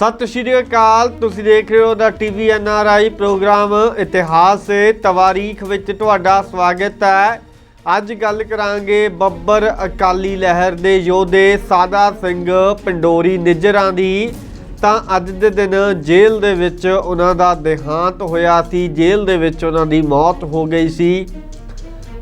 ਸਤਿ ਸ਼੍ਰੀ ਅਕਾਲ, ਤੁਸੀਂ ਦੇਖ ਰਹੇ ਹੋ ਦਾ TV N R I programme ਇਤਿਹਾਸ ਸੇ ਤਵਾਰੀਖ ਵਿੱਚ ਤੁਹਾਡਾ ਸਵਾਗਤ ਹੈ। ਅੱਜ ਗੱਲ ਕਰਾਂਗੇ ਬੱਬਰ ਅਕਾਲੀ ਲਹਿਰ ਦੇ ਯੋਧੇ ਸਾਦਾ ਸਿੰਘ ਪੰਡੋਰੀ ਨਿੱਜਰਾਂ ਦੀ। ਤਾਂ ਅੱਜ ਦੇ ਦਿਨ ਜੇਲ੍ਹ ਦੇ ਵਿੱਚ ਉਹਨਾਂ ਦਾ ਦੇਹਾਂਤ ਹੋਇਆ ਸੀ, ਜੇਲ੍ਹ ਦੇ ਵਿੱਚ ਉਹਨਾਂ ਦੀ ਮੌਤ ਹੋ ਗਈ ਸੀ।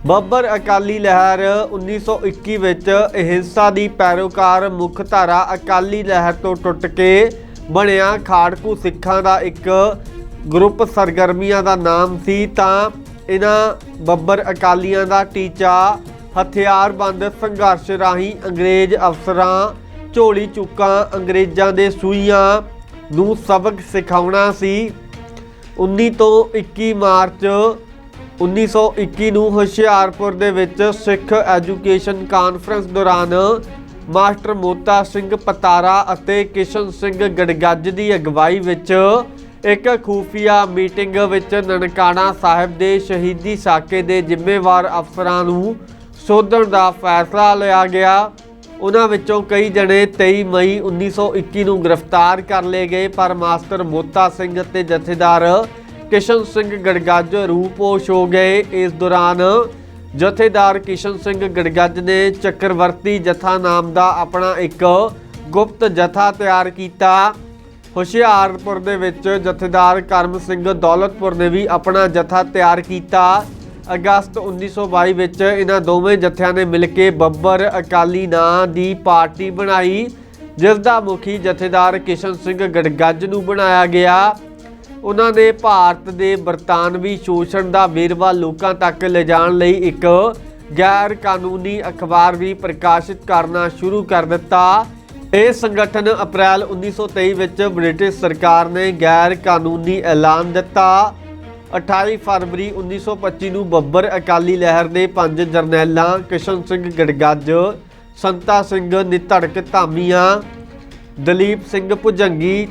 ਬੱਬਰ ਅਕਾਲੀ ਲਹਿਰ 1921 ਵਿੱਚ ਅਹਿੰਸਾ ਦੀ ਪੈਰੋਕਾਰ ਮੁੱਖ ਧਾਰਾ ਅਕਾਲੀ ਲਹਿਰ ਤੋਂ ਟੁੱਟ ਕੇ ਬਣਿਆ। ਖਾੜਕੂ ਸਿੱਖਾਂ ਦਾ ਇੱਕ ਗਰੁੱਪ ਸਰਗਰਮੀਆਂ ਦਾ ਨਾਮ ਸੀ ਤਾਂ ਇਹਨਾਂ ਬੱਬਰ ਅਕਾਲੀਆਂ ਦਾ ਟੀਚਾ ਹਥਿਆਰਬੰਦ ਸੰਘਰਸ਼ ਰਾਹੀਂ ਅੰਗਰੇਜ਼ ਅਫਸਰਾਂ, ਝੋਲੀ ਚੁੱਕਾਂ, ਅੰਗਰੇਜ਼ਾਂ ਦੇ ਸੂਈਆਂ ਨੂੰ ਸਬਕ ਸਿਖਾਉਣਾ ਸੀ। 19 ਤੋਂ 21 ਮਾਰਚ 1921 ਨੂੰ ਹੁਸ਼ਿਆਰਪੁਰ ਦੇ ਵਿੱਚ ਸਿੱਖ ਐਜੂਕੇਸ਼ਨ ਕਾਨਫਰੰਸ ਦੌਰਾਨ ਮਾਸਟਰ ਮੋਤਾ ਸਿੰਘ ਪਤਾਰਾ ਅਤੇ ਕਿਸ਼ਨ ਸਿੰਘ ਗੜਗੱਜ ਦੀ ਅਗਵਾਈ ਵਿੱਚ ਇੱਕ ਖੂਫੀਆ ਮੀਟਿੰਗ ਵਿੱਚ ਨਨਕਾਣਾ ਸਾਹਿਬ ਦੇ ਸ਼ਹੀਦੀ ਸਾਕੇ ਦੇ ਜ਼ਿੰਮੇਵਾਰ ਅਫਸਰਾਂ ਨੂੰ ਸੋਧਣ ਦਾ ਫੈਸਲਾ ਲਿਆ ਗਿਆ। ਉਹਨਾਂ ਵਿੱਚੋਂ ਕਈ ਜਣੇ 23 ਮਈ 1921 ਨੂੰ ਗ੍ਰਿਫਤਾਰ ਕਰ ਲਏ ਗਏ, ਪਰ ਮਾਸਟਰ ਮੋਤਾ ਸਿੰਘ ਅਤੇ ਜਥੇਦਾਰ ਕਿਸ਼ਨ ਸਿੰਘ ਗੜਗੱਜ ਰੂਪੋਸ਼ ਹੋ ਗਏ। ਇਸ ਦੌਰਾਨ ਜਥੇਦਾਰ ਕਿਸ਼ਨ ਸਿੰਘ ਗੜਗੱਜ ਨੇ ਚੱਕਰਵਰਤੀ ਜਥਾ ਨਾਮ ਦਾ ਆਪਣਾ ਇੱਕ ਗੁਪਤ ਜਥਾ ਤਿਆਰ ਕੀਤਾ। ਹੁਸ਼ਿਆਰਪੁਰ ਦੇ ਵਿੱਚ ਜਥੇਦਾਰ ਕਰਮ ਸਿੰਘ ਦੌਲਤਪੁਰ ਨੇ ਵੀ ਆਪਣਾ ਜਥਾ ਤਿਆਰ ਕੀਤਾ। ਅਗਸਤ 1922 ਵਿੱਚ ਇਹਨਾਂ ਦੋਵੇਂ ਜਥਿਆਂ ਨੇ ਮਿਲ ਕੇ ਬੱਬਰ ਅਕਾਲੀ ਨਾਂ ਦੀ ਪਾਰਟੀ ਬਣਾਈ, ਜਿਸ ਦਾ ਮੁਖੀ ਜਥੇਦਾਰ ਕਿਸ਼ਨ ਸਿੰਘ ਗੜਗੱਜ ਨੂੰ ਬਣਾਇਆ ਗਿਆ। ਉਹਨਾਂ ਨੇ ਭਾਰਤ ਦੇ ਬਰਤਾਨਵੀ ਸ਼ੋਸ਼ਣ ਦਾ ਵੇਰਵਾ ਲੋਕਾਂ ਤੱਕ ਲਿਜਾਣ ਲਈ ਇੱਕ ਗੈਰ ਕਾਨੂੰਨੀ ਅਖਬਾਰ ਵੀ ਪ੍ਰਕਾਸ਼ਿਤ ਕਰਨਾ ਸ਼ੁਰੂ ਕਰ ਦਿੱਤਾ। ਇਹ ਸੰਗਠਨ ਅਪ੍ਰੈਲ 1923 ਵਿੱਚ ਬ੍ਰਿਟਿਸ਼ ਸਰਕਾਰ ਨੇ ਗੈਰ ਕਾਨੂੰਨੀ ਐਲਾਨ ਦਿੱਤਾ। 28 ਫਰਵਰੀ 1925 ਨੂੰ ਬੱਬਰ ਅਕਾਲੀ ਲਹਿਰ ਦੇ ਪੰਜ ਜਰਨੈਲਾਂ ਕਿਸ਼ਨ ਸਿੰਘ ਗੜਗੱਜ, ਸੰਤਾ ਸਿੰਘ ਨਿਧੜਕ ਧਾਮੀਆਂ, ਦਲੀਪ ਸਿੰਘ ਭੁਜੰਗੀ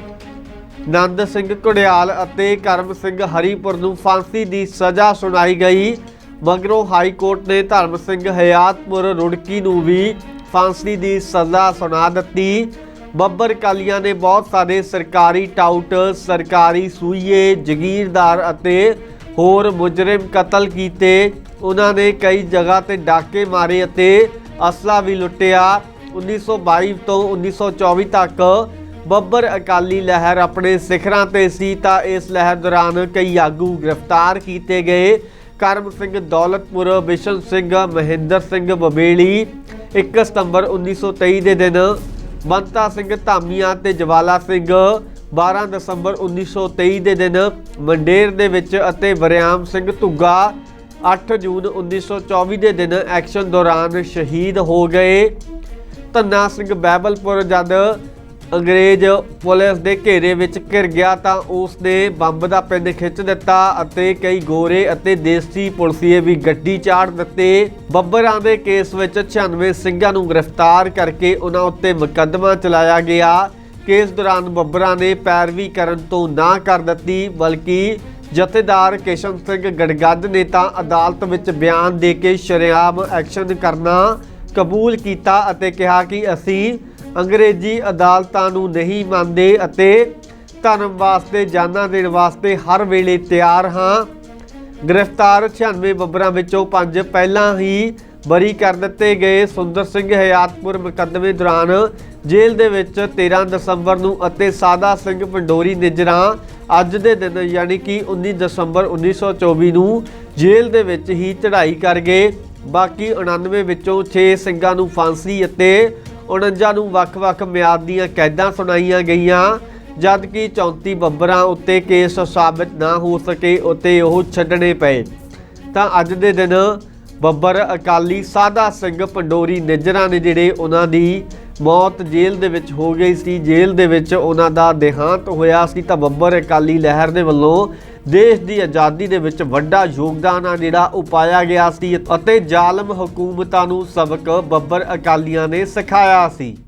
ਨੰਦ ਸਿੰਘ ਘੁੜਿਆਲ ਅਤੇ ਕਰਮ ਸਿੰਘ ਹਰੀਪੁਰ ਨੂੰ ਫਾਂਸੀ ਦੀ ਸਜ਼ਾ ਸੁਣਾਈ ਗਈ। ਮਗਰੋਂ ਹਾਈ ਕੋਰਟ ਨੇ ਧਰਮ ਸਿੰਘ ਹਯਾਤਪੁਰ ਰੁੜਕੀ ਨੂੰ ਵੀ ਫਾਂਸੀ ਦੀ ਸਜ਼ਾ ਸੁਣਾ ਦਿੱਤੀ। ਬੱਬਰ ਕਾਲੀਆਂ ਨੇ ਬਹੁਤ ਸਾਰੇ ਸਰਕਾਰੀ ਟਾਊਟ, ਸਰਕਾਰੀ ਸੂਈਏ, ਜਗੀਰਦਾਰ ਅਤੇ ਹੋਰ ਮੁਜਰਮ ਕਤਲ ਕੀਤੇ। ਉਹਨਾਂ ਨੇ ਕਈ ਜਗ੍ਹਾ ਤੇ ਡਾਕੇ ਮਾਰੇ ਅਤੇ ਅਸਲਾ ਵੀ ਲੁੱਟਿਆ। 1922 ਤੋਂ 1924 ਤੱਕ ਬੱਬਰ ਅਕਾਲੀ ਲਹਿਰ ਆਪਣੇ ਸਿਖਰਾਂ ਤੇ ਸੀ ਤਾਂ ਇਸ ਲਹਿਰ ਦੌਰਾਨ ਕਈ ਆਗੂ ਗ੍ਰਿਫਤਾਰ ਕੀਤੇ ਗਏ। ਕਰਮ ਸਿੰਘ ਦੌਲਤਪੁਰ, ਬਿਸ਼ਨ ਸਿੰਘ, ਮਹਿੰਦਰ ਸਿੰਘ ਬਬੇਲੀ 1 ਸਤੰਬਰ 1923 ਦੇ ਦਿਨ ਬੰਤਾ ਸਿੰਘ ਧਾਮੀਆਂ ਤੇ ਜਵਾਲਾ ਸਿੰਘ 12 ਦਸੰਬਰ 1923 ਦੇ ਦਿਨ ਮੰਡੇਰ ਦੇ ਵਿੱਚ ਅਤੇ ਵਰਿਆਮ ਸਿੰਘ ਧੁੱਗਾ 8 ਜੂਨ 1924 ਦੇ ਦਿਨ ਐਕਸ਼ਨ ਦੌਰਾਨ ਸ਼ਹੀਦ ਹੋ ਗਏ। ਧੰਨਾ ਸਿੰਘ ਬੈਬਲਪੁਰ ਜਦ ਅੰਗਰੇਜ਼ ਪੁਲਿਸ ਦੇ ਘੇਰੇ ਵਿੱਚ ਘਿਰ ਗਿਆ ਤਾਂ ਉਸ ਨੇ ਬੰਬ ਦਾ ਪਿੰਡ ਖਿੱਚ ਦਿੱਤਾ ਅਤੇ ਕਈ ਗੋਰੇ ਅਤੇ ਦੇਸੀ ਪੁਲਿਸੀਏ ਵੀ ਗੱਡੀ ਚਾੜ ਦਿੱਤੇ। ਬੱਬਰਾਂ ਦੇ ਕੇਸ ਵਿੱਚ 96 ਸਿੰਘਾਂ ਨੂੰ ਗ੍ਰਿਫਤਾਰ ਕਰਕੇ ਉਹਨਾਂ ਉੱਤੇ ਮੁਕੱਦਮਾ ਚਲਾਇਆ ਗਿਆ। ਕੇਸ ਦੌਰਾਨ ਬੱਬਰਾਂ ਨੇ ਪੈਰਵੀ ਕਰਨ ਤੋਂ ਨਾ ਕਰ ਦਿੱਤੀ, ਬਲਕਿ ਜਥੇਦਾਰ ਕਿਸ਼ਨ ਸਿੰਘ ਗੜਗੱਜ ਨੇ ਤਾਂ ਅਦਾਲਤ ਵਿੱਚ ਬਿਆਨ ਦੇ ਕੇ ਸ਼ਰੇਆਮ ਐਕਸ਼ਨ ਕਰਨਾ ਕਬੂਲ ਕੀਤਾ ਅਤੇ ਕਿਹਾ ਕਿ ਅਸੀਂ ਅੰਗਰੇਜ਼ੀ ਅਦਾਲਤਾਂ ਨੂੰ ਨਹੀਂ ਮੰਨਦੇ ਅਤੇ ਧਰਮ ਵਾਸਤੇ, ਜਾਨਾਂ ਦੇਣ ਵਾਸਤੇ ਹਰ ਵੇਲੇ ਤਿਆਰ ਹਾਂ। ਗ੍ਰਿਫਤਾਰ 96 ਬੱਬਰਾਂ ਵਿੱਚੋਂ ਪੰਜ ਪਹਿਲਾਂ ਹੀ ਬਰੀ ਕਰ ਦਿੱਤੇ ਗਏ ਸੁੰਦਰ ਸਿੰਘ ਹਯਾਤਪੁਰ ਮੁਕੱਦਮੇ ਦੌਰਾਨ ਜੇਲ੍ਹ ਦੇ ਵਿੱਚ 13 ਦਸੰਬਰ ਨੂੰ ਅਤੇ ਸਾਦਾ ਸਿੰਘ ਪੰਡੋਰੀ ਨਿਜਰਾ ਅੱਜ ਦੇ ਦਿਨ, ਯਾਨੀ ਕਿ 19 ਦਸੰਬਰ 1924 ਨੂੰ ਜੇਲ੍ਹ ਦੇ ਵਿੱਚ ਹੀ ਚੜ੍ਹਾਈ ਕਰ ਗਏ। ਬਾਕੀ 99 ਵਿੱਚੋਂ 6 ਸਿੰਘਾਂ ਨੂੰ ਫਾਂਸੀ ਅਤੇ 49 ਨੂੰ ਵੱਖ-ਵੱਖ ਮਿਆਦ ਦੀਆਂ ਕੈਦਾਂ ਸੁਣਾਈਆਂ ਗਈਆਂ, ਜਦਕਿ 34 ਬੱਬਰਾਂ ਉੱਤੇ ਕੇਸ ਸਾਬਤ ਨਾ ਹੋ ਸਕੇ ਉਤੇ ਉਹ ਛੱਡਣੇ ਪਏ। ਤਾਂ ਅੱਜ ਦੇ ਦਿਨ ਬੱਬਰ ਅਕਾਲੀ ਸਾਦਾ ਸਿੰਘ ਪੰਡੋਰੀ ਨਿਜਰਾਂ ਨੇ ਜਿਹੜੇ ਉਹਨਾਂ ਦੀ ਮੌਤ ਜੇਲ੍ਹ ਦੇ ਵਿੱਚ ਹੋ ਗਈ ਸੀ। ਜੇਲ੍ਹ ਦੇ ਵਿੱਚ ਉਹਨਾਂ ਦਾ ਦੇਹਾਂਤ ਹੋਇਆ ਸੀ। ਤਾਂ ਬੱਬਰ ਅਕਾਲੀ ਲਹਿਰ ਦੇ ਵੱਲੋਂ ਦੇਸ਼ ਦੀ ਆਜ਼ਾਦੀ ਦੇ ਵਿੱਚ ਵੱਡਾ ਯੋਗਦਾਨ ਆ ਜਿਹੜਾ ਉਹ ਪਾਇਆ ਗਿਆ ਸੀ ਅਤੇ ਜ਼ਾਲਮ ਹਕੂਮਤਾਂ ਨੂੰ ਸਬਕ ਬੱਬਰ ਅਕਾਲੀਆਂ ਨੇ ਸਿਖਾਇਆ ਸੀ।